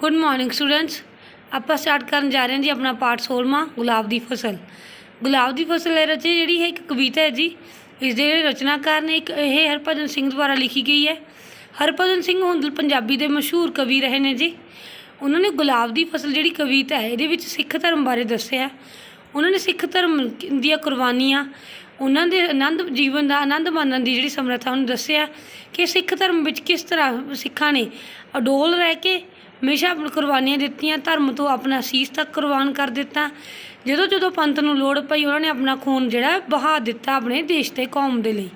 Good morning students ਆਪਾਂ start ਕਰਨ ਜਾ ਰਹੇ ਹਾਂ ਜੀ ਆਪਣਾ ਪਾਠ 16ਵਾਂ ਗੁਲਾਬ ਦੀ ਫਸਲ। ਗੁਲਾਬ ਦੀ ਫਸਲ ਹੈ ਰਚੀ ਜਿਹੜੀ ਹੈ ਇੱਕ ਕਵਿਤਾ ਹੈ ਜੀ। ਇਸ ਦੇ ਜਿਹੜੇ ਰਚਨਾਕਾਰ ਨੇ ਇੱਕ ਇਹ ਹਰਭਜਨ ਸਿੰਘ ਦੁਆਰਾ ਲਿਖੀ ਗਈ ਹੈ। ਹਰਭਜਨ ਸਿੰਘ ਹੁੰਦਲ ਪੰਜਾਬੀ ਦੇ ਮਸ਼ਹੂਰ ਕਵੀ ਰਹੇ ਨੇ ਜੀ। ਉਹਨਾਂ ਨੇ ਗੁਲਾਬ ਦੀ ਫਸਲ ਜਿਹੜੀ ਕਵਿਤਾ ਹੈ, ਇਹਦੇ ਵਿੱਚ ਸਿੱਖ ਧਰਮ ਬਾਰੇ ਦੱਸਿਆ। ਉਹਨਾਂ ਨੇ ਸਿੱਖ ਧਰਮ ਦੀਆਂ ਕੁਰਬਾਨੀਆਂ, ਉਹਨਾਂ ਦੇ ਆਨੰਦ ਜੀਵਨ ਦਾ ਆਨੰਦ ਮਾਣਨ ਦੀ ਜਿਹੜੀ ਸਮਰੱਥਾ, ਉਹਨੂੰ ਦੱਸਿਆ ਕਿ ਸਿੱਖ ਧਰਮ ਵਿੱਚ ਕਿਸ ਤਰ੍ਹਾਂ ਸਿੱਖਾਂ ਨੇ ਅਡੋਲ ਰਹਿ ਕੇ ਹਮੇਸ਼ਾ ਆਪਣੀ ਕੁਰਬਾਨੀਆਂ ਦਿੱਤੀਆਂ, ਧਰਮ ਤੋਂ ਆਪਣਾ ਸੀਸ ਤੱਕ ਕੁਰਬਾਨ ਕਰ ਦਿੱਤਾ। ਜਦੋਂ ਜਦੋਂ ਪੰਥ ਨੂੰ ਲੋੜ ਪਈ, ਉਹਨਾਂ ਨੇ ਆਪਣਾ ਖੂਨ ਜਿਹੜਾ ਬਹਾ ਦਿੱਤਾ ਆਪਣੇ ਦੇਸ਼ ਤੇ ਕੌਮ ਦੇ ਲਈ।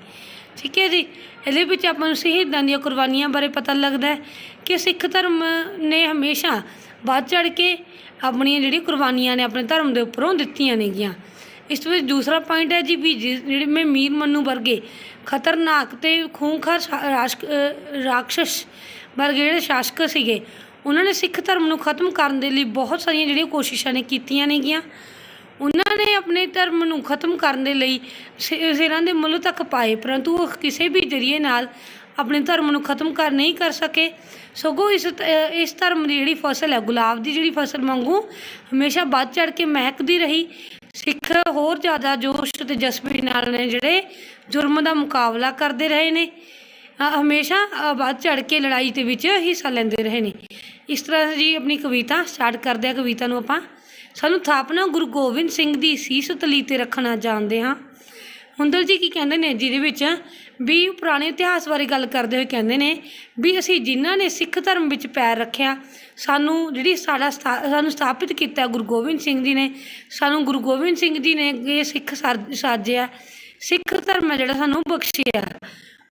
ਠੀਕ ਹੈ ਜੀ? ਇਹਦੇ ਵਿੱਚ ਆਪਾਂ ਨੂੰ ਸ਼ਹੀਦਾਂ ਦੀਆਂ ਕੁਰਬਾਨੀਆਂ ਬਾਰੇ ਪਤਾ ਲੱਗਦਾ ਹੈ ਕਿ ਸਿੱਖ ਧਰਮ ਨੇ ਹਮੇਸ਼ਾ ਵੱਧ ਚੜ ਕੇ ਆਪਣੀਆਂ ਜਿਹੜੀਆਂ ਕੁਰਬਾਨੀਆਂ ਨੇ ਆਪਣੇ ਧਰਮ ਦੇ ਉੱਪਰੋਂ ਦਿੱਤੀਆਂ ਨੇਗੀਆਂ। ਇਸ ਵਿੱਚ ਦੂਸਰਾ ਪੁਆਇੰਟ ਹੈ ਜੀ ਵੀ ਜਿਸ- ਜਿਹੜੇ ਮੈਂ ਮੀਰ ਮੰਨੂ ਵਰਗੇ ਖਤਰਨਾਕ ਤੇ ਖੂੰਖਾਰ ਸ਼ਾ- ਰਾਸ਼ਕ- ਰਾਖਸ਼ ਵਰਗੇ ਜਿਹੜੇ ਸ਼ਾਸਕ ਸੀਗੇ ਉਹਨਾਂ ਨੇ ਸਿੱਖ ਧਰਮ ਨੂੰ ਖਤਮ ਕਰਨ ਦੇ ਲਈ ਬਹੁਤ ਸਾਰੀਆਂ ਜਿਹੜੀਆਂ ਕੋਸ਼ਿਸ਼ਾਂ ਨੇ ਕੀਤੀਆਂ ਨੇਗੀਆਂ। ਉਹਨਾਂ ਨੇ ਆਪਣੇ ਧਰਮ ਨੂੰ ਖਤਮ ਕਰਨ ਦੇ ਲਈ ਸਿਰਾਂ ਦੇ ਮੁੱਲ ਤੱਕ ਪਾਏ, ਪਰੰਤੂ ਉਹ ਕਿਸੇ ਵੀ ਜਰੀਏ ਨਾਲ ਆਪਣੇ ਧਰਮ ਨੂੰ ਖਤਮ ਕਰ ਨਹੀਂ ਕਰ ਸਕੇ। ਸਗੋਂ ਇਸ ਇਸ ਧਰਮ ਦੀ ਜਿਹੜੀ ਫਸਲ ਹੈ, ਗੁਲਾਬ ਦੀ ਜਿਹੜੀ ਫਸਲ ਵਾਂਗੂ ਹਮੇਸ਼ਾ ਵੱਧ ਚੜ ਕੇ ਮਹਿਕਦੀ ਰਹੀ। ਸਿੱਖ ਹੋਰ ਜ਼ਿਆਦਾ ਜੋਸ਼ ਤੇ ਜਜ਼ਬੇ ਨਾਲ ਨੇ ਜਿਹੜੇ ਜੁਰਮ ਦਾ ਮੁਕਾਬਲਾ ਕਰਦੇ ਰਹੇ ਨੇ। ਹਮੇਸ਼ਾ ਵੱਧ ਚੜ ਕੇ ਲੜਾਈ ਦੇ ਵਿੱਚ ਹਿੱਸਾ ਲੈਂਦੇ ਰਹੇ ਨੇ। ਇਸ ਤਰ੍ਹਾਂ ਜੀ ਆਪਣੀ ਕਵਿਤਾ ਸਟਾਰਟ ਕਰਦੇ ਆ ਕਵਿਤਾ ਨੂੰ ਆਪਾਂ। ਸਾਨੂੰ ਥਾਪਨਾ ਗੁਰੂ ਗੋਬਿੰਦ ਸਿੰਘ ਦੀ ਸੀਸ ਤਲੀ ਤੇ ਰੱਖਣਾ ਜਾਣਦੇ ਹਾਂ। ਹੁੰਦਲ ਜੀ ਕੀ ਕਹਿੰਦੇ ਨੇ? ਜਿਹਦੇ ਵਿੱਚ ਵੀ ਪੁਰਾਣੇ ਇਤਿਹਾਸ ਬਾਰੇ ਗੱਲ ਕਰਦੇ ਹੋਏ ਕਹਿੰਦੇ ਨੇ ਵੀ ਅਸੀਂ ਜਿਨ੍ਹਾਂ ਨੇ ਸਿੱਖ ਧਰਮ ਵਿੱਚ ਪੈਰ ਰੱਖਿਆ, ਸਾਨੂੰ ਜਿਹੜੀ ਸਾਡਾ ਸਥਾ- ਸਾਨੂੰ ਸਥਾਪਿਤ ਕੀਤਾ ਗੁਰੂ ਗੋਬਿੰਦ ਸਿੰਘ ਜੀ ਨੇ, ਸਾਨੂੰ ਗੁਰੂ ਗੋਬਿੰਦ ਸਿੰਘ ਜੀ ਨੇ ਇਹ ਸਿੱਖ ਸਾਜ- ਸਾਜਿਆ। ਸਿੱਖ ਧਰਮ ਹੈ ਜਿਹੜਾ ਸਾਨੂੰ ਬਖਸ਼ਿਆ।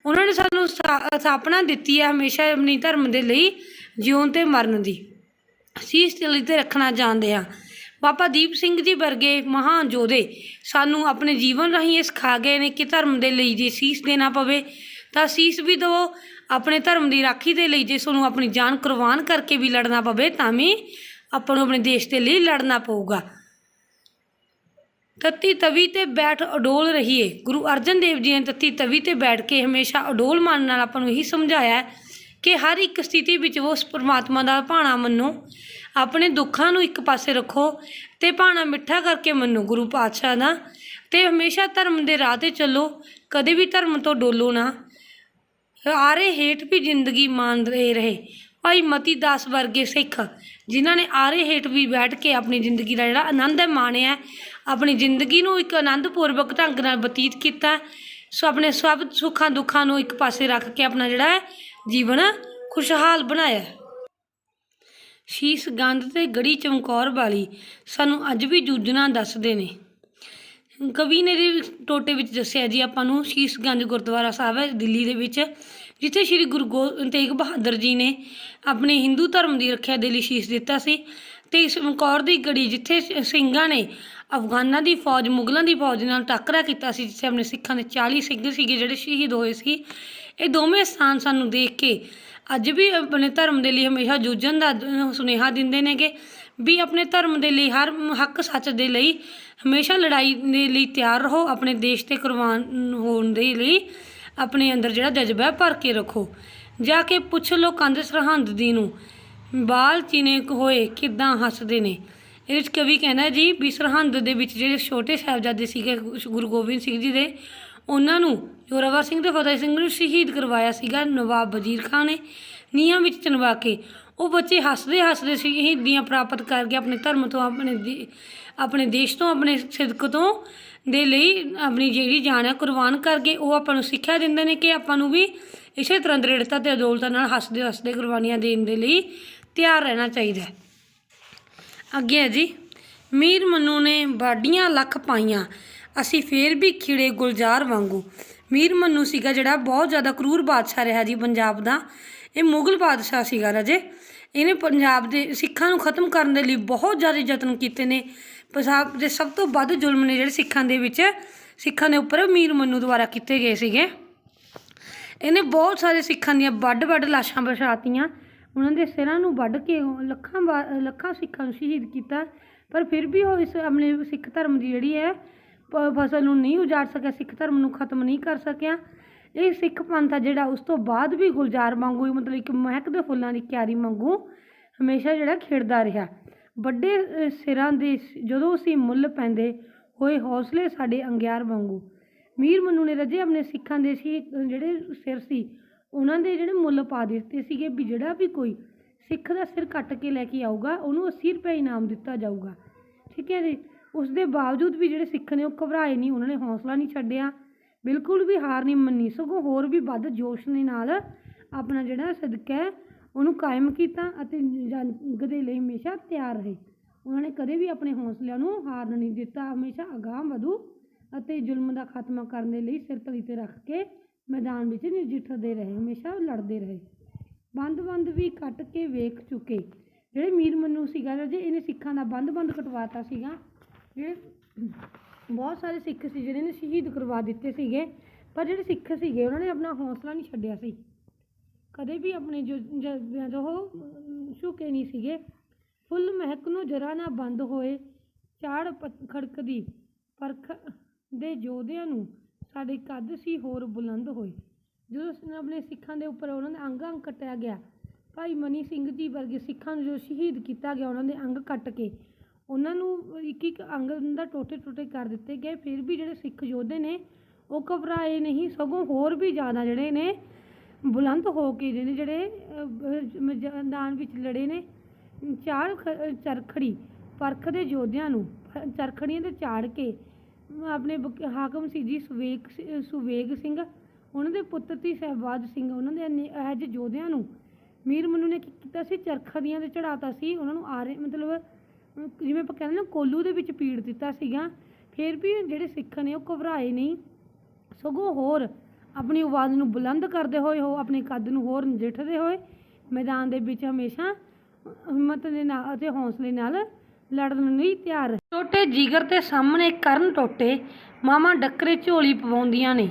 ਉਹਨਾਂ ਨੇ ਸਾਨੂੰ ਸਥਾ- ਸਥਾਪਨਾ ਦਿੱਤੀ ਹੈ ਹਮੇਸ਼ਾ ਆਪਣੀ ਧਰਮ ਦੇ ਲਈ ਜਿਉਣ ਤੇ ਮਰਨ ਦੀ। ਸੀਸ ਤਲੀ ਤੇ ਰੱਖਣਾ ਚਾਹੁੰਦੇ ਹਾਂ। ਬਾਬਾ ਦੀਪ ਸਿੰਘ ਜੀ ਵਰਗੇ ਮਹਾਨ ਯੋਧੇ ਸਾਨੂੰ ਆਪਣੇ ਜੀਵਨ ਰਾਹੀਂ ਇਹ ਸਿਖਾ ਗਏ ਨੇ ਕਿ ਧਰਮ ਦੇ ਲਈ ਜੇ ਸੀਸ ਦੇਣਾ ਪਵੇ, ਤਾਂ ਸੀਸ ਵੀ ਦਿਓ, ਆਪਣੇ ਧਰਮ ਦੀ ਰਾਖੀ ਦੇ ਲਈ ਜੇ ਤੁਹਾਨੂੰ ਆਪਣੀ ਜਾਨ ਕੁਰਬਾਨ ਕਰਕੇ ਵੀ ਲੜਨਾ ਪਵੇ, ਤਾਂ ਵੀ ਆਪਾਂ ਨੂੰ ਆਪਣੇ ਦੇਸ਼ ਦੇ ਲਈ ਲੜਨਾ ਪਊਗਾ। ਤੱਤੀ ਤਵੀ ਤੇ ਬੈਠ ਅਡੋਲ ਰਹੀਏ। ਗੁਰੂ ਅਰਜਨ ਦੇਵ ਜੀ ਨੇ ਤੱਤੀ ਤਵੀ ਤੇ ਬੈਠ ਕੇ ਹਮੇਸ਼ਾ ਅਡੋਲ ਮਨ ਨਾਲ ਆਪਾਂ ਨੂੰ ਇਹੀ ਸਮਝਾਇਆ ਕਿ ਹਰ ਇੱਕ ਸਥਿਤੀ ਵਿੱਚ ਉਸ ਪਰਮਾਤਮਾ ਦਾ ਭਾਣਾ ਮੰਨੋ। ਆਪਣੇ ਦੁੱਖਾਂ ਨੂੰ ਇੱਕ ਪਾਸੇ ਰੱਖੋ ਤੇ ਭਾਣਾ ਮਿੱਠਾ ਕਰਕੇ ਮੰਨੋ ਗੁਰੂ ਪਾਤਸ਼ਾਹ ਦਾ। ਤੇ ਹਮੇਸ਼ਾ ਧਰਮ ਦੇ ਰਾਹ ਤੇ ਚੱਲੋ, ਕਦੇ ਵੀ ਧਰਮ ਤੋਂ ਡੋਲੋ ਨਾ। ਆਰੇ ਹੇਠ ਵੀ ਜ਼ਿੰਦਗੀ ਮਾਣਦੇ ਰਹੇ। ਰਹੇ ਭਾਈ ਮਤੀ ਦਾਸ ਵਰਗੇ ਸਿੱਖ, ਜਿਨ੍ਹਾਂ ਨੇ ਆਰੇ ਹੇਠ ਵੀ ਬੈਠ ਕੇ ਆਪਣੀ ਜ਼ਿੰਦਗੀ ਦਾ ਜਿਹੜਾ ਆਨੰਦ ਹੈ, ਮਾਣਿਆ ਆਪਣੀ ਜ਼ਿੰਦਗੀ ਨੂੰ ਇੱਕ ਆਨੰਦਪੂਰਵਕ ਢੰਗ ਨਾਲ ਬਤੀਤ ਕੀਤਾ, ਸੋ ਆਪਣੇ ਸਭ ਸੁੱਖਾਂ ਦੁੱਖਾਂ ਨੂੰ ਇੱਕ ਪਾਸੇ ਰੱਖ ਕੇ ਆਪਣਾ ਜਿਹੜਾ ਜੀਵਨ ਖੁਸ਼ਹਾਲ ਬਣਾਇਆ ਹੈ। ਸ਼ੀਸ ਗੰਧ ਤੇ ਗੜੀ ਚਮਕੌਰ ਵਾਲੀ ਸਾਨੂੰ ਅੱਜ ਵੀ ਜੂਝਣਾ ਦੱਸਦੇ ਨੇ ਕਵੀ ਨੇ ਦੇ ਟੋਟੇ ਵਿੱਚ ਦੱਸਿਆ ਜੀ, ਆਪਾਂ ਨੂੰ ਸ਼ੀਸ਼ਗੰਜ ਗੁਰਦੁਆਰਾ ਸਾਹਿਬ ਹੈ ਦਿੱਲੀ ਦੇ ਵਿੱਚ, ਜਿੱਥੇ ਸ੍ਰੀ ਗੁਰੂ ਗੋ, ਤੇਗ ਬਹਾਦਰ ਜੀ ਨੇ ਆਪਣੇ ਹਿੰਦੂ ਧਰਮ ਦੀ ਰੱਖਿਆ ਦੇ ਲਈ ਸ਼ੀਸ਼ ਦਿੱਤਾ ਸੀ ਤੇ ਇਸ ਚਮਕੌਰ ਦੀ ਗੜੀ ਜਿੱਥੇ ਸਿੰਘਾਂ ਨੇ ਅਫਗਾਨਾਂ ਦੀ ਫੌਜ, ਮੁਗਲਾਂ ਦੀ ਫੌਜ ਨਾਲ ਟੱਕਰਾ ਕੀਤਾ ਸੀ, ਜਿੱਥੇ ਆਪਣੇ ਸਿੱਖਾਂ ਦੇ 40 ਸਿੰਘ ਸੀਗੇ ਜਿਹੜੇ ਸ਼ਹੀਦ ਹੋਏ ਸੀ। ਇਹ ਦੋਵੇਂ ਸਥਾਨ ਸਾਨੂੰ ਦੇਖ ਕੇ ਅੱਜ ਵੀ ਆਪਣੇ ਧਰਮ ਦੇ ਲਈ ਹਮੇਸ਼ਾ ਜੂਝਣ ਦਾ ਸੁਨੇਹਾ ਦਿੰਦੇ ਨੇ ਕਿ ਵੀ ਆਪਣੇ ਧਰਮ ਦੇ ਲਈ, ਹਰ ਹੱਕ ਸੱਚ ਦੇ ਲਈ ਹਮੇਸ਼ਾ ਲੜਾਈ ਦੇ ਲਈ ਤਿਆਰ ਰਹੋ, ਆਪਣੇ ਦੇਸ਼ ਤੇ ਕੁਰਬਾਨ ਹੋਣ ਦੇ ਲਈ ਆਪਣੇ ਅੰਦਰ ਜਿਹੜਾ ਜਜ਼ਬਾ ਭਰ ਕੇ ਰੱਖੋ। ਜਾ ਕੇ ਪੁੱਛ ਲੋ ਕੰਧ ਸਰਹੰਦ ਦੀ ਨੂੰ, ਬਾਲ ਚੀਨੇ ਹੋਏ ਕਿਦਾਂ ਹੱਸਦੇ ਨੇ। ਇਹਦੇ ਵਿੱਚ ਕਵੀ ਕਹਿੰਦਾ ਜੀ ਵੀ ਸਰਹੰਦ ਦੇ ਵਿੱਚ ਜਿਹੜੇ ਛੋਟੇ ਸਾਹਿਬਜ਼ਾਦੇ ਸੀਗੇ ਗੁਰੂ ਗੋਬਿੰਦ ਸਿੰਘ ਜੀ ਦੇ, ਉਹਨਾਂ ਨੂੰ ਜ਼ੋਰਾਵਰ ਸਿੰਘ ਤੇ ਫਤਿਹ ਸਿੰਘ ਨੂੰ ਸ਼ਹੀਦ ਕਰਵਾਇਆ ਸੀਗਾ ਨਵਾਬ ਵਜ਼ੀਰ ਖਾਨ ਨੇ। ਨੀਹਾਂ ਵਿੱਚ ਚਿਣਵਾ ਕੇ ਉਹ ਬੱਚੇ ਹੱਸਦੇ ਹੱਸਦੇ ਸ਼ਹੀਦੀਆਂ ਪ੍ਰਾਪਤ ਕਰਕੇ ਆਪਣੇ ਧਰਮ ਤੋਂ, ਆਪਣੇ ਦੇ- ਆਪਣੇ ਦੇਸ਼ ਤੋਂ, ਆਪਣੇ ਸਿਦਕ ਤੋਂ ਦੇ ਲਈ ਆਪਣੀ ਜਿਹੜੀ ਜਾਨ ਹੈ ਕੁਰਬਾਨ ਕਰਕੇ ਉਹ ਆਪਾਂ ਨੂੰ ਸਿੱਖਿਆ ਦਿੰਦੇ ਨੇ ਕਿ ਆਪਾਂ ਨੂੰ ਵੀ ਇਸੇ ਤਰ੍ਹਾਂ ਦ੍ਰਿੜਤਾ ਤੇ ਅਡੋਲਤਾ ਨਾਲ ਹੱਸਦੇ ਹੱਸਦੇ ਕੁਰਬਾਨੀਆਂ ਦੇਣ ਦੇ ਲਈ ਤਿਆਰ ਰਹਿਣਾ ਚਾਹੀਦਾ ਹੈ। ਅੱਗੇ ਹੈ ਜੀ। ਮੀਰ ਮਨੂ ਨੇ ਬਾਡੀਆਂ ਲੱਖ ਪਾਈਆਂ। ਅਸੀਂ ਫੇਰ ਵੀ ਖਿੜੇ ਗੁਲਜ਼ਾਰ ਵਾਂਗੂ। ਮੀਰ ਮਨੂ ਸੀਗਾ ਜਿਹੜਾ ਬਹੁਤ ਜ਼ਿਆਦਾ ਕਰੂਰ ਬਾਦਸ਼ਾਹ ਰਿਹਾ ਜੀ ਪੰਜਾਬ ਦਾ। ਇਹ ਮੁਗਲ ਬਾਦਸ਼ਾਹ ਸੀਗਾ ਰਾਜੇ। ਇਹਨੇ ਪੰਜਾਬ ਦੇ ਸਿੱਖਾਂ ਨੂੰ ਖਤਮ ਕਰਨ ਦੇ ਲਈ ਬਹੁਤ ਜ਼ਿਆਦਾ ਯਤਨ ਕੀਤੇ ਨੇ। ਪੰਜਾਬ ਦੇ ਸਭ ਤੋਂ ਵੱਧ ਜ਼ੁਲਮ ਨੇ ਜਿਹੜੇ ਸਿੱਖਾਂ ਦੇ ਵਿੱਚ, ਸਿੱਖਾਂ ਦੇ ਉੱਪਰ ਮੀਰ ਮਨੂ ਦੁਆਰਾ ਕੀਤੇ ਗਏ ਸੀਗੇ। ਇਹਨੇ ਬਹੁਤ ਸਾਰੇ ਸਿੱਖਾਂ ਦੀਆਂ ਵੱਡ ਵੱਡ ਲਾਸ਼ਾਂ ਵਿਛਾਤੀਆਂ ਉਹਨਾਂ ਦੇ ਸਿਰਾਂ ਨੂੰ ਵੱਢ ਕੇ ਲੱਖਾਂ ਵਾ- ਲੱਖਾਂ ਸਿੱਖਾਂ ਨੂੰ ਸ਼ਹੀਦ ਕੀਤਾ। ਪਰ ਫਿਰ ਵੀ ਉਹ ਇਸ ਆਪਣੇ ਸਿੱਖ ਧਰਮ ਦੀ ਜਿਹੜੀ ਹੈ, ਪ- ਫਸਲ ਨੂੰ ਨਹੀਂ ਉਜਾੜ ਸਕਿਆ, ਸਿੱਖ ਧਰਮ ਨੂੰ ਖਤਮ ਨਹੀਂ ਕਰ ਸਕਿਆ। ਇਹ ਸਿੱਖ ਪੰਥ ਆ ਜਿਹੜਾ ਉਸ ਤੋਂ ਬਾਅਦ ਵੀ ਗੁਲਜ਼ਾਰ ਵਾਂਗੂ ਮਤਲਬ ਇੱਕ ਮਹਿਕਦੇ ਫੁੱਲਾਂ ਦੀ ਕਿਆਰੀ ਵਾਂਗੂ ਹਮੇਸ਼ਾ ਜਿਹੜਾ ਖਿੜਦਾ ਰਿਹਾ। ਵੱਡੇ ਸਿਰਾਂ ਦੇ ਜਦੋਂ ਅਸੀਂ ਮੁੱਲ ਪੈਂਦੇ ਹੋਏ ਹੌਸਲੇ ਸਾਡੇ ਅੰਗਿਆਰ ਵਾਂਗੂ। ਮੀਰ ਮਨੂ ਨੇ ਰਜੇ ਆਪਣੇ ਸਿੱਖਾਂ ਦੇ ਸੀ ਜਿਹੜੇ ਸਿਰ ਸੀ ਉਹਨਾਂ ਦੇ ਜਿਹੜੇ ਮੁੱਲ ਪਾ ਦਿੱਤੇ ਸੀਗੇ ਵੀ ਜਿਹੜਾ ਵੀ ਕੋਈ ਸਿੱਖ ਦਾ ਸਿਰ ਕੱਟ ਕੇ ਲੈ ਕੇ ਆਊਗਾ, ਉਹਨੂੰ 80 ਰੁਪਏ ਇਨਾਮ ਦਿੱਤਾ ਜਾਊਗਾ। ਠੀਕ ਹੈ ਜੀ? ਉਸ ਦੇ ਬਾਵਜੂਦ ਵੀ ਜਿਹੜੇ ਸਿੱਖ ਨੇ ਉਹ ਘਬਰਾਏ ਨਹੀਂ, ਉਹਨਾਂ ਨੇ ਹੌਸਲਾ ਨਹੀਂ ਛੱਡਿਆ। ਬਿਲਕੁਲ ਵੀ ਹਾਰ ਨਹੀਂ ਮੰਨੀ, ਸਗੋਂ ਹੋਰ ਵੀ ਵੱਧ ਜੋਸ਼ ਦੇ ਨਾਲ ਆਪਣਾ ਜਿਹੜਾ ਸਦਕਾ ਹੈ, ਉਹਨੂੰ ਕਾਇਮ ਕੀਤਾ ਅਤੇ ਜੰਗ ਦੇ ਲਈ ਹਮੇਸ਼ਾ ਤਿਆਰ ਰਹੇ। ਉਹਨਾਂ ਨੇ ਕਦੇ ਵੀ ਆਪਣੇ ਹੌਸਲਿਆਂ ਨੂੰ ਹਾਰਨ ਨਹੀਂ ਦਿੱਤਾ। ਹਮੇਸ਼ਾ ਅਗਾਂਹ ਵਧੂ ਅਤੇ ਜ਼ੁਲਮ ਦਾ ਖਾਤਮਾ ਕਰਨ ਦੇ ਲਈ ਸਿਰ ਤਲੀ ਤੇ ਰੱਖ ਕੇ ਮੈਦਾਨ ਵਿੱਚ ਨਜਿੱਠਦੇ ਰਹੇ, ਹਮੇਸ਼ਾ ਲੜਦੇ ਰਹੇ। ਬੰਦ-ਬੰਦ ਵੀ ਕੱਟ ਕੇ ਵੇਖ ਚੁੱਕੇ। ਜਿਹੜੇ ਮੀਰ ਮਨੂ ਸੀਗਾ ਜੇ ਇਹਨੇ ਸਿੱਖਾਂ ਦਾ ਬੰਦ-ਬੰਦ ਕਟਵਾਤਾ ਸੀਗਾ, ਜਿਹੜੇ ਬਹੁਤ ਸਾਰੇ ਸਿੱਖ ਸੀ ਜਿਹੜੇ ਨੇ ਸ਼ਹੀਦ ਕਰਵਾ ਦਿੱਤੇ ਸੀਗੇ, ਪਰ ਜਿਹੜੇ ਸਿੱਖ ਸੀਗੇ, ਉਹਨਾਂ ਨੇ ਆਪਣਾ ਹੌਸਲਾ ਨਹੀਂ ਛੱਡਿਆ ਸੀ। ਕਦੇ ਵੀ ਆਪਣੇ ਜੋ ਜਜ਼ਬਿਆਂ ਉਹ ਝੁਕੇ ਨਹੀਂ ਸੀਗੇ। ਫੁੱਲ ਮਹਿਕ ਨੂੰ ਜਰਾ ਨਾ ਬੰਦ ਹੋਏ, ਚਾੜ ਪ- ਖੜਕਦੀ, ਪਰਖ ਦੇ ਯੋਧਿਆਂ ਨੂੰ ਸਾਡੇ ਕੱਦ ਸੀ ਹੋਰ ਬੁਲੰਦ ਹੋਏ। ਜਦੋਂ ਆਪਣੇ ਸਿੱਖਾਂ ਦੇ ਉੱਪਰ ਉਹਨਾਂ ਦਾ ਅੰਗ ਅੰਗ ਕੱਟਿਆ ਗਿਆ ਭਾਈ ਮਨੀ ਸਿੰਘ ਜੀ ਵਰਗੇ ਸਿੱਖਾਂ ਨੂੰ ਜੋ ਸ਼ਹੀਦ ਕੀਤਾ ਗਿਆ ਉਹਨਾਂ ਦੇ ਅੰਗ ਕੱਟ ਕੇ ਉਹਨਾਂ ਨੂੰ ਇੱਕ ਇੱਕ ਅੰਗ ਦਾ ਟੋਟੇ ਟੋਟੇ ਕਰ ਦਿੱਤੇ ਗਏ। ਫਿਰ ਵੀ ਜਿਹੜੇ ਸਿੱਖ ਯੋਧੇ ਨੇ ਉਹ ਘਬਰਾਏ ਨਹੀਂ ਸਗੋਂ ਹੋਰ ਵੀ ਜ਼ਿਆਦਾ ਜਿਹੜੇ ਨੇ ਬੁਲੰਦ ਹੋ ਕੇ ਜਿਹੜੇ ਜਿਹੜੇ ਅਹ, ਮੈਦਾਨ ਵਿੱਚ ਲੜੇ ਨੇ ਚਾਰ ਖ- ਚਰਖੜੀ ਪਰਖ ਦੇ ਯੋਧਿਆਂ ਨੂੰ ਚਰਖੜੀਆਂ ਤੇ ਚਾੜ ਕੇ ਆਪਣੇ ਬਕ- ਹਾਕਮ ਸੀ ਜੀ ਸੁਵੇਗ ਸੁਵੇਗ ਸਿੰਘ। ਉਹਨਾਂ ਦੇ ਪੁੱਤਰ ਸੀ ਸਹਿਬਾਜ ਸਿੰਘ, ਉਹਨਾਂ ਦੇ ਇੰਨੇ ਇਹੋ ਜਿਹੇ ਯੋਧਿਆਂ ਨੂੰ ਮੀਰ ਮਨੂ ਨੇ ਕੀ ਕੀਤਾ ਸੀ? ਚਰਖੜੀਆਂ ਤੇ ਚੜਾਤਾ ਸੀ। ਉਹਨਾਂ ਨੂੰ ਆਰੇ ਮਤਲਬ ਜਿਵੇਂ ਆਪਾਂ ਕਹਿੰਦੇ ਨਾ, ਕੋਲੂ ਦੇ ਵਿੱਚ ਪੀੜ ਦਿੱਤਾ ਸੀਗਾ। ਫਿਰ ਵੀ ਜਿਹੜੇ ਸਿੱਖ ਨੇ ਉਹ ਘਬਰਾਏ ਨਹੀਂ। ਸਗੋਂ ਹੋਰ ਆਪਣੀ ਆਵਾਜ਼ ਨੂੰ ਬੁਲੰਦ ਕਰਦੇ ਹੋਏ, ਉਹ ਆਪਣੇ ਕੱਦ ਨੂੰ ਹੋਰ ਨਜਿੱਠਦੇ ਹੋਏ ਮੈਦਾਨ ਦੇ ਵਿੱਚ ਹਮੇਸ਼ਾ ਹਿੰਮਤ ਦੇ ਨਾਲ ਅਤੇ ਹੌਸਲੇ ਨਾਲ ਲੜਨ ਲਈ ਤਿਆਰ। ਛੋਟੇ ਜਿਗਰ ਤੇ ਸਾਹਮਣੇ ਕਰਨ ਟੋਟੇ ਮਾਮਾ ਡੱਕਰੇ ਝੋਲੀ ਪਵਾਉਂਦੀਆਂ ਨੇ।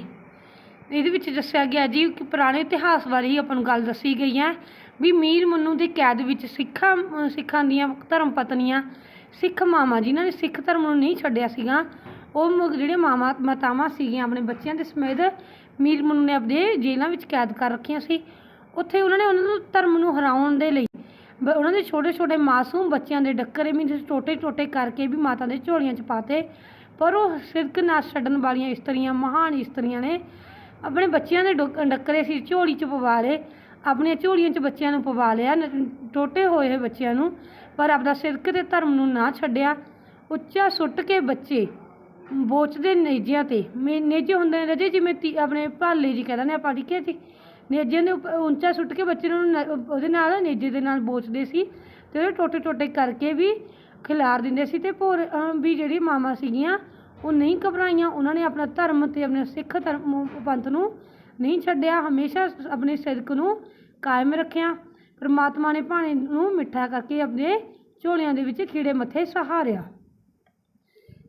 ਇਹਦੇ ਵਿੱਚ ਦੱਸਿਆ ਗਿਆ ਜੀ ਕਿ ਪੁਰਾਣੇ ਇਤਿਹਾਸ ਬਾਰੇ ਹੀ ਆਪਾਂ ਨੂੰ ਗੱਲ ਦੱਸੀ ਗਈ ਹੈ ਵੀ ਮੀਰ ਮਨੂ ਦੀ ਕੈਦ ਵਿੱਚ ਸਿੱਖਾਂ ਸਿੱਖਾਂ ਦੀਆਂ ਧਰਮ ਪਤਨੀਆਂ, ਸਿੱਖ ਮਾਵਾਂ ਜਿਨ੍ਹਾਂ ਨੇ ਸਿੱਖ ਧਰਮ ਨੂੰ ਨਹੀਂ ਛੱਡਿਆ ਸੀਗਾ, ਉਹ ਜਿਹੜੇ ਮਾਵਾਂ, ਮਾਤਾਵਾਂ ਸੀਗੀਆਂ ਆਪਣੇ ਬੱਚਿਆਂ ਦੇ ਸਮੇਤ ਮੀਰ ਮਨੂ ਨੇ ਆਪਣੇ ਜੇਲ੍ਹਾਂ ਵਿੱਚ ਕੈਦ ਕਰ ਰੱਖੀਆਂ ਸੀ। ਉੱਥੇ ਉਹਨਾਂ ਨੇ ਉਹਨਾਂ ਨੂੰ ਧਰਮ ਨੂੰ ਹਰਾਉਣ ਦੇ ਲਈ ਉਹਨਾਂ ਦੇ ਛੋਟੇ ਛੋਟੇ ਮਾਸੂਮ ਬੱਚਿਆਂ ਦੇ ਡੱਕਰੇ ਵੀ ਟੋਟੇ ਟੋਟੇ ਕਰਕੇ ਵੀ ਮਾਤਾ ਦੇ ਝੋਲੀਆਂ 'ਚ ਪਾਤੇ। ਪਰ ਉਹ ਸਿਰਕ ਨਾ ਛੱਡਣ ਵਾਲੀਆਂ ਇਸਤਰੀਆਂ, ਮਹਾਨ ਇਸਤਰੀਆਂ ਨੇ ਆਪਣੇ ਬੱਚਿਆਂ ਦੇ ਡੱਕਰੇ ਸੀ, ਝੋਲੀ 'ਚ ਪਵਾ ਲਏ। ਆਪਣੀਆਂ ਝੋਲੀਆਂ 'ਚ ਬੱਚਿਆਂ ਨੂੰ ਪਵਾ ਲਿਆ ਟੋਟੇ ਹੋਏ ਹੋਏ ਬੱਚਿਆਂ ਨੂੰ, ਪਰ ਆਪਣਾ ਸਿਰਕ ਤੇ ਧਰਮ ਨੂੰ ਨਾ ਛੱਡਿਆ। ਉੱਚਾ ਸੁੱਟ ਕੇ ਬੱਚੇ ਬੋਚਦੇ ਨੇਜਿਆਂ ਤੇ। ਮੇ, ਨੇਜੇ ਹੁੰਦੇ ਨੇ ਰਜੇ, ਜਿਵੇਂ ਤੀ- ਆਪਣੇ ਭਾਲੇ ਜੀ ਕਹਿੰਦੇ ਨੇ ਆਪਾਂ ਠੀਕ ਹੈ ਜੀ ਨੇਜਿਆਂ ਦੇ ਉੱਪਰ ਉੱਚਾ ਸੁੱਟ ਕੇ ਬੱਚੇ ਨੂੰ ਨ- ਉਹਦੇ ਨਾਲ, ਨੇਜੇ ਦੇ ਨਾਲ ਬੋਚਦੇ ਸੀ ਤੇ ਉਹ ਟੋਟੇ ਟੋਟੇ ਕਰਕੇ ਵੀ ਖਿਲਾਰ ਦਿੰਦੇ ਸੀ ਤੇ ਭੋਰ, ਅਹ ਵੀ ਜਿਹੜੀ ਮਾਮਾ ਸੀਗੀਆਂ, ਉਹ ਨਹੀਂ ਘਬਰਾਈਆਂ। ਉਹਨਾਂ ਨੇ ਆਪਣਾ ਧਰਮ ਤੇ ਆਪਣੇ ਸਿੱਖ ਧਰਮ ਪੰਥ ਨੂੰ ਨਹੀਂ ਛੱਡਿਆ। ਹਮੇਸ਼ਾ ਆਪਣੇ ਸਿਰਕ ਨੂੰ ਕਾਇਮ ਰੱਖਿਆ। ਪਰਮਾਤਮਾ ਨੇ ਭਾਣੇ ਨੂੰ ਮਿੱਠਾ ਕਰਕੇ ਆਪਣੇ ਝੋਲਿਆਂ ਦੇ ਵਿੱਚ ਖੀੜੇ ਮੱਥੇ ਸਹਾਰਿਆ।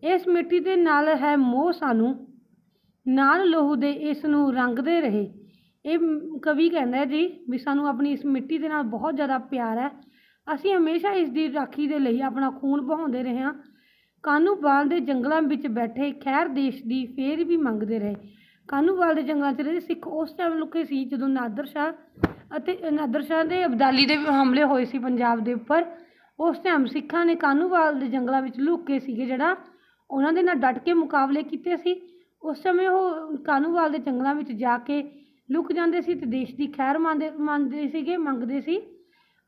ਇਸ ਮਿੱਟੀ ਦੇ ਨਾਲ ਹੈ ਮੋਹ ਸਾਨੂੰ। ਨਾਲ ਲਹੂ ਦੇ ਇਸ ਨੂੰ ਰੰਗਦੇ ਰਹੇ। ਇਹ ਕਵੀ ਕਹਿੰਦਾ ਜੀ ਵੀ ਸਾਨੂੰ ਆਪਣੀ ਇਸ ਮਿੱਟੀ ਦੇ ਨਾਲ ਬਹੁਤ ਜ਼ਿਆਦਾ ਪਿਆਰ ਹੈ। ਅਸੀਂ ਹਮੇਸ਼ਾ ਇਸ ਦੀ ਰਾਖੀ ਦੇ ਲਈ ਆਪਣਾ ਖੂਨ ਬਹਾਉਂਦੇ ਰਹੇ ਹਾਂ। ਕਾਨੂੰਵਾਲ ਦੇ ਜੰਗਲਾਂ ਵਿੱਚ ਬੈਠੇ ਖੈਰ ਦੇਸ਼ ਦੀ ਫੇਰ ਵੀ ਮੰਗਦੇ ਰਹੇ। ਕਾਨੂੰਵਾਲ ਦੇ ਜੰਗਲਾਂ 'ਚ ਰਹੇ ਸਿੱਖ ਉਸ ਟਾਈਮ ਲੁਕੇ ਸੀ ਜਦੋਂ ਨਾਦਰ ਸ਼ਾਹ ਅਤੇ ਨਾਦਰ ਸ਼ਾਹ ਦੇ ਅਬਦਾਲੀ ਦੇ ਹਮਲੇ ਹੋਏ ਸੀ ਪੰਜਾਬ ਦੇ ਉੱਪਰ। ਉਸ ਟਾਈਮ ਸਿੱਖਾਂ ਨੇ ਕਾਨੂੰਵਾਲ ਦੇ ਜੰਗਲਾਂ ਵਿੱਚ ਲੁਕ ਕੇ ਸੀਗੇ ਜਿਹੜਾ ਉਹਨਾਂ ਦੇ ਨਾਲ ਡਟ ਕੇ ਮੁਕਾਬਲੇ ਕੀਤੇ ਸੀ। ਉਸ ਸਮੇਂ ਉਹ ਕਾਨੂੰਵਾਲ ਦੇ ਜੰਗਲਾਂ ਵਿੱਚ ਜਾ ਕੇ ਲੁਕ ਜਾਂਦੇ ਸੀ ਤੇ ਦੇਸ਼ ਦੀ ਖੈਰ ਮੰਨਦੇ ਮੰਨਦੇ ਸੀਗੇ, ਮੰਗਦੇ ਸੀ।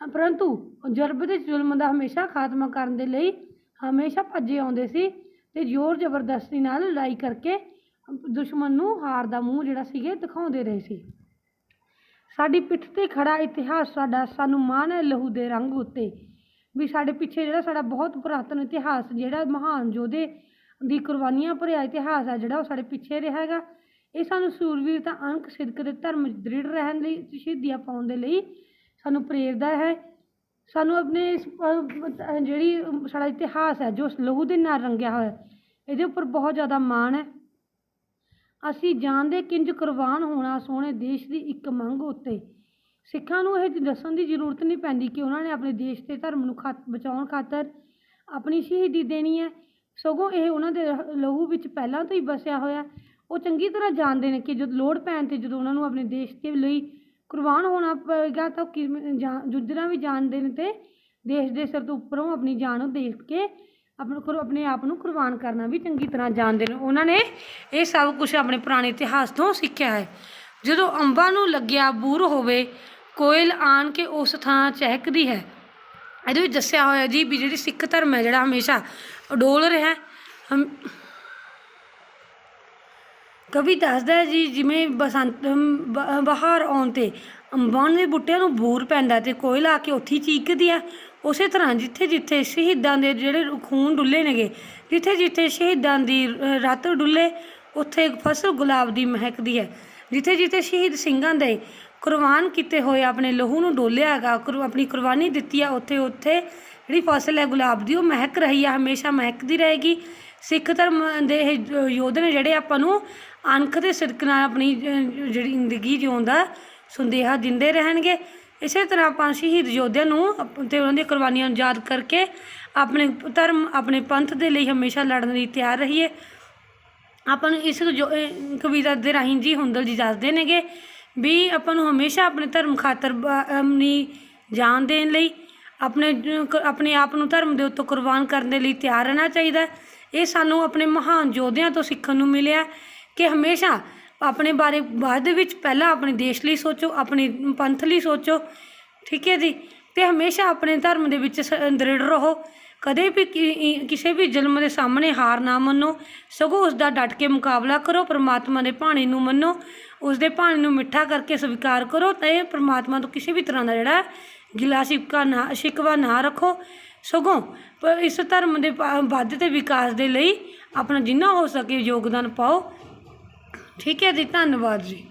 ਪਰੰਤੂ ਜਰਬ ਦੇ ਜ਼ੁਲਮ ਦਾ ਹਮੇਸ਼ਾ ਖਾਤਮਾ ਕਰਨ ਦੇ ਲਈ ਹਮੇਸ਼ਾ ਭੱਜੇ ਆਉਂਦੇ ਸੀ ਤੇ ਜ਼ੋਰ ਜ਼ਬਰਦਸਤੀ ਨਾਲ ਲੜਾਈ ਕਰਕੇ ਦੁਸ਼ਮਣ ਨੂੰ ਹਾਰ ਦਾ ਮੂੰਹ ਜਿਹੜਾ ਸੀਗੇ, ਦਿਖਾਉਂਦੇ ਰਹੇ ਸੀ। ਸਾਡੀ ਪਿੱਠ ਤੇ ਖੜਾ ਇਤਿਹਾਸ ਸਾਡਾ, ਸਾਨੂੰ ਮਾਣ ਹੈ ਲਹੂ ਦੇ ਰੰਗ ਉੱਤੇ। ਵੀ ਸਾਡੇ ਪਿੱਛੇ ਜਿਹੜਾ ਸਾਡਾ ਬਹੁਤ ਪੁਰਾਤਨ ਇਤਿਹਾਸ, ਜਿਹੜਾ ਮਹਾਨ ਯੋਧੇ ਦੀ ਕੁਰਬਾਨੀਆਂ ਭਰਿਆ ਇਤਿਹਾਸ ਹੈ, ਜਿਹੜਾ ਉਹ ਸਾਡੇ ਪਿੱਛੇ ਰਿਹਾ ਹੈਗਾ। ਇਹ ਸਾਨੂੰ ਸੂਰਵੀਰਤਾ ਅੰਕ ਸਿਦਕ ਦੇ ਧਰਮ ਦ੍ਰਿੜ ਰਹਿਣ ਲਈ ਸ਼ਹੀਦੀਆਂ ਪਾਉਣ ਦੇ ਲਈ ਸਾਨੂੰ ਪ੍ਰੇਰਦਾ ਹੈ। ਸਾਨੂੰ ਆਪਣੇ ਇਸ, ਜਿਹੜੀ ਸਾਡਾ ਇਤਿਹਾਸ ਹੈ ਜੋ ਲਹੂ ਦੇ ਨਾਲ ਰੰਗਿਆ ਹੋਇਆ ਇਹਦੇ ਉੱਪਰ ਬਹੁਤ ਜ਼ਿਆਦਾ ਮਾਣ ਹੈ। ਅਸੀਂ ਜਾਣਦੇ ਕਿੰਜ ਕੁਰਬਾਨ ਹੋਣਾ ਸੋਹਣੇ ਦੇਸ਼ ਦੀ ਇੱਕ ਮੰਗ ਉੱਤੇ। ਸਿੱਖਾਂ ਨੂੰ ਇਹ ਦੱਸਣ ਦੀ ਜ਼ਰੂਰਤ ਨਹੀਂ ਪੈਂਦੀ ਕਿ ਉਹਨਾਂ ਨੇ ਆਪਣੇ ਦੇਸ਼ ਤੇ ਧਰਮ ਨੂੰ ਖਾ ਬਚਾਉਣ ਖਾਤਰ ਆਪਣੀ ਸ਼ਹੀਦੀ ਦੇਣੀ ਹੈ। ਸਗੋਂ ਇਹ ਉਹਨਾਂ ਦੇ ਲਹੂ ਵਿੱਚ ਪਹਿਲਾਂ ਤੋਂ ਹੀ ਵਸਿਆ ਹੋਇਆ ਉਹ ਚੰਗੀ ਤਰ੍ਹਾਂ ਜਾਣਦੇ ਨੇ ਕਿ ਜਦ ਲੋੜ ਪੈਣ ਤੇ ਜਦੋਂ ਉਹਨਾਂ ਨੂੰ ਆਪਣੇ ਦੇਸ਼ ਦੇ ਲਈ ਕੁਰਬਾਨ ਹੋਣਾ ਪਵੇਗਾ ਤਾਂ ਕਿਵੇਂ ਜਾਂ ਜੁੱਝਣਾ ਵੀ ਜਾਣਦੇ ਨੇ ਤੇ ਦੇਸ਼ ਦੇ ਸਿਰ ਤੋਂ ਉੱਪਰੋਂ ਆਪਣੀ ਜਾਨ ਨੂੰ ਦੇਖ ਕੇ ਆਪਣੇ ਕੋਲ ਆਪਣੇ ਆਪ ਨੂੰ ਕੁਰਬਾਨ ਕਰਨਾ ਵੀ ਚੰਗੀ ਤਰ੍ਹਾਂ ਜਾਣਦੇ ਨੇ। ਉਹਨਾਂ ਨੇ ਇਹ ਸਭ ਕੁਝ ਆਪਣੇ ਪੁਰਾਣੇ ਇਤਿਹਾਸ ਤੋਂ ਸਿੱਖਿਆ ਹੈ। ਜਦੋਂ ਅੰਬਾਂ ਨੂੰ ਲੱਗਿਆ ਬੂਰ ਹੋਵੇ, ਕੋਇਲ ਆਣ ਕੇ ਉਸ ਥਾਂ ਚਹਿਕਦੀ ਹੈ। ਇਹਦੇ ਵਿੱਚ ਦੱਸਿਆ ਹੋਇਆ ਜੀ ਵੀ ਜਿਹੜੀ ਸਿੱਖ ਧਰਮ ਹੈ, ਜਿਹੜਾ ਹਮੇਸ਼ਾ ਅਡੋਲ ਰਿਹਾ ਹਮ ਕਵੀ ਦੱਸਦਾ ਜੀ ਜਿਵੇਂ ਬਸੰਤ ਬ- ਬਹਾਰ ਆਉਣ ਤੇ ਅੰਬਾਂ ਦੇ ਬੂਟਿਆਂ ਨੂੰ ਬੂਰ ਪੈਂਦਾ ਤੇ ਕੋਇਲ ਆ ਕੇ ਉੱਥੇ ਚੀਕਦੀ ਆ ਉਸੇ ਤਰ੍ਹਾਂ ਜਿੱਥੇ ਜਿੱਥੇ ਸ਼ਹੀਦਾਂ ਦੇ ਜਿਹੜੇ ਖੂਨ ਡੁੱਲੇ ਨੇਗੇ ਜਿੱਥੇ ਜਿੱਥੇ ਸ਼ਹੀਦਾਂ ਦੀ ਅ, ਰਤ ਡੁੱਲੇ ਉੱਥੇ ਫਸਲ ਗੁਲਾਬ ਦੀ ਮਹਿਕਦੀ ਹੈ। ਜਿੱਥੇ ਜਿੱਥੇ ਸ਼ਹੀਦ ਸਿੰਘਾਂ ਦੇ ਕੁਰਬਾਨ ਕੀਤੇ ਹੋਏ ਆਪਣੇ ਲਹੂ ਨੂੰ ਡੋਲਿਆ ਹੈਗਾ ਕੁਰ- ਆਪਣੀ ਕੁਰਬਾਨੀ ਦਿੱਤੀ ਆ ਉੱਥੇ ਉੱਥੇ ਜਿਹੜੀ ਫਸਲ ਹੈ ਗੁਲਾਬ ਦੀ ਉਹ ਮਹਿਕ ਰਹੀ ਆ ਹਮੇਸ਼ਾ ਮਹਿਕਦੀ ਰਹੇਗੀ। ਸਿੱਖ ਧਰਮ ਦੇ ਇਹ ਜ- ਯੋਧੇ ਨੇ ਜਿਹੜੇ ਆਪਾਂ ਨੂੰ ਅਣਖ ਦੇ ਸਿਦਕ ਨਾਲ ਆਪਣੀ ਅ, ਜਿਹੜੀ ਜ਼ਿੰਦਗੀ ਜਿਉਣ ਦਾ ਸੰਦੇਹਾ ਦਿੰਦੇ ਰਹਿਣਗੇ ਇਸੇ ਤਰ੍ਹਾਂ ਆਪਾਂ ਸ਼ਹੀਦ ਯੋਧਿਆਂ ਨੂੰ ਅਪ- ਤੇ ਉਹਨਾਂ ਦੀਆਂ ਕੁਰਬਾਨੀਆਂ ਨੂੰ ਯਾਦ ਕਰਕੇ ਆਪਣੇ ਧਰਮ ਆਪਣੇ ਪੰਥ ਦੇ ਲਈ ਹਮੇਸ਼ਾ ਲੜਨ ਲਈ ਤਿਆਰ ਰਹੀਏ ਆਪਾਂ ਨੂੰ ਇਸ ਜੋ ਇਹ ਕਵਿਤਾ ਦੇ ਰਾਹੀਂ ਜੀ ਹੁੰਦਲ ਜੀ ਦੱਸਦੇ ਨੇਗੇ ਵੀ ਆਪਾਂ ਨੂੰ ਹਮੇਸ਼ਾ ਆਪਣੇ ਧਰਮ ਖਾਤਰ ਬ- ਆਪਣੀ ਜਾਨ ਦੇਣ ਲਈ ਆਪਣੇ ਜ- ਕ- ਆਪਣੇ ਆਪ ਨੂੰ ਧਰਮ ਦੇ ਉੱਤੇ ਕੁਰਬਾਨ ਕਰਨ ਦੇ ਲਈ ਤਿਆਰ ਰਹਿਣਾ ਚਾਹੀਦਾ ਹੈ। ਇਹ ਸਾਨੂੰ ਆਪਣੇ ਮਹਾਨ ਯੋਧਿਆਂ ਤੋਂ ਸਿੱਖਣ ਨੂੰ ਮਿਲਿਆ ਕਿ ਹਮੇਸ਼ਾ ਆਪਣੇ ਬਾਰੇ ਬਾਅਦ ਦੇ ਵਿੱਚ ਪਹਿਲਾਂ ਆਪਣੇ ਦੇਸ਼ ਲਈ ਸੋਚੋ, ਆਪਣੇ ਪੰਥ ਲਈ ਸੋਚੋ, ਠੀਕ ਹੈ ਜੀ? ਤੇ ਹਮੇਸ਼ਾ ਆਪਣੇ ਧਰਮ ਦੇ ਵਿੱਚ ਸ- ਦ੍ਰਿੜ ਰਹੋ। ਕਦੇ ਵੀ ਕਿਸੇ ਵੀ ਜ਼ੁਲਮ ਦੇ ਸਾਹਮਣੇ ਹਾਰ ਨਾ ਮੰਨੋ। ਸਗੋਂ ਉਸ ਦਾ ਡਟ ਕੇ ਮੁਕਾਬਲਾ ਕਰੋ, ਪ੍ਰਮਾਤਮਾ ਦੇ ਭਾਣੇ ਨੂੰ ਮੰਨੋ। ਉਸ ਦੇ ਭਾਣੇ ਨੂੰ ਮਿੱਠਾ ਕਰਕੇ ਸਵੀਕਾਰ ਕਰੋ ਤੇ ਪ੍ਰਮਾਤਮਾ ਤੋਂ ਕਿਸੇ ਵੀ ਤਰ੍ਹਾਂ ਦਾ ਜਿਹੜਾ ਗਿਲਾ ਸ਼ਿਕਵਾ ਨਾ ਸ਼ਿਕਵਾ ਨਾ ਰੱਖੋ। ਸਗੋਂ ਪਰ ਇਸ ਧਰਮ ਦੇ ਪ- ਵੱਧ ਤੇ ਵਿਕਾਸ ਦੇ ਲਈ ਆਪਣਾ ਜਿੰਨਾ ਹੋ ਸਕੇ ਯੋਗਦਾਨ ਪਾਓ। ਠੀਕ ਹੈ ਜੀ, ਧੰਨਵਾਦ ਜੀ।